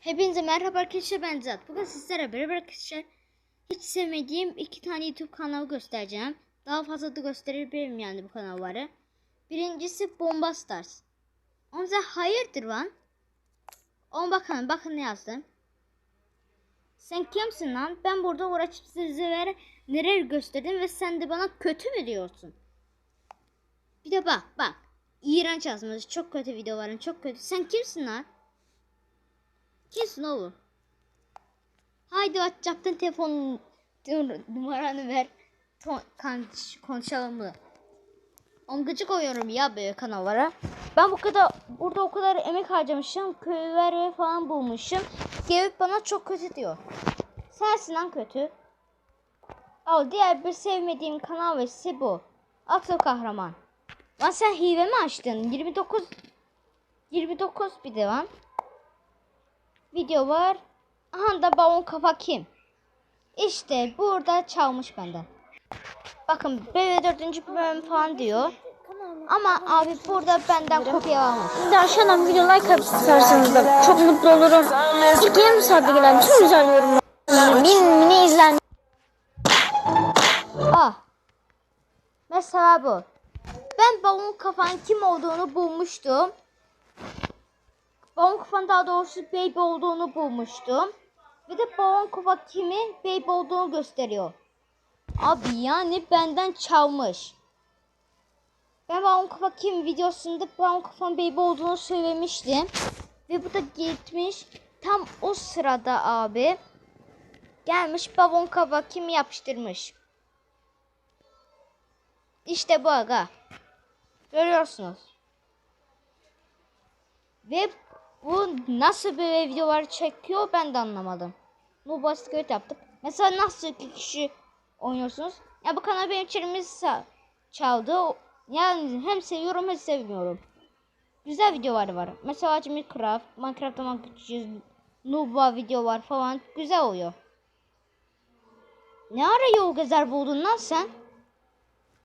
Hepinize merhaba arkadaşlar ben Zat. Bugün sizlere beraber arkadaşlar hiç sevmediğim iki tane YouTube kanalı göstereceğim. Daha fazla da gösterebilirim yani bu kanalları. Birincisi Bomba Stars. Size hayırdır lan? On bakalım bakın ne yazdım. Sen kimsin lan? Ben burada uğraşıp sizlere neler gösterdim ve sen de bana kötü mü diyorsun? Bir de bak bak. İğrenç yazmış. Çok kötü videoların çok kötü. Sen kimsin lan? Kimsin oğlum? Haydi WhatsApp'tan telefon numaranı ver. Konuşalım mı? On gıcık ya böyle kanallara. Ben bu kadar burada o kadar emek harcamışım. Köyler falan bulmuşum. Gelip bana çok kötü diyor. Sensin lan kötü. Al diğer bir sevmediğim kanal ve bu. Aklı kahraman. Lan sen hive mi açtın? 29 29 bir de lan video var. Aha da balon kafa kim? İşte burada çalmış benden. Bakın BV 4. bölüm falan diyor. Ama abi burada benden kopyalamış. Bir de aşağıdan video like atıp isterseniz de çok mutlu olurum. İlk yarım saatte gelen tüm güzel yorumlar. Min mini izlen. Ah. Mesela bu. Ben balon kafanın kim olduğunu bulmuştum. Kafanın daha doğrusu baby olduğunu bulmuştum. Bir de balon kafa kimin baby olduğunu gösteriyor. Abi yani benden çalmış. Ben balon kafa kim videosunda balon kafanın baby olduğunu söylemiştim. Ve bu da gitmiş tam o sırada abi gelmiş balon kafa kim yapıştırmış. İşte bu aga. Görüyorsunuz. Ve bu nasıl böyle videolar çekiyor ben de anlamadım. Bu basit göt yaptık. Mesela nasıl iki kişi oynuyorsunuz? Ya bu kanal benim içerimiz çaldı. Yani hem seviyorum hem sevmiyorum. Güzel videolar var. Mesela Minecraft, Minecraft'ta Minecraft Nuba video var falan. Güzel oluyor. Ne ara yol gezer buldun lan sen?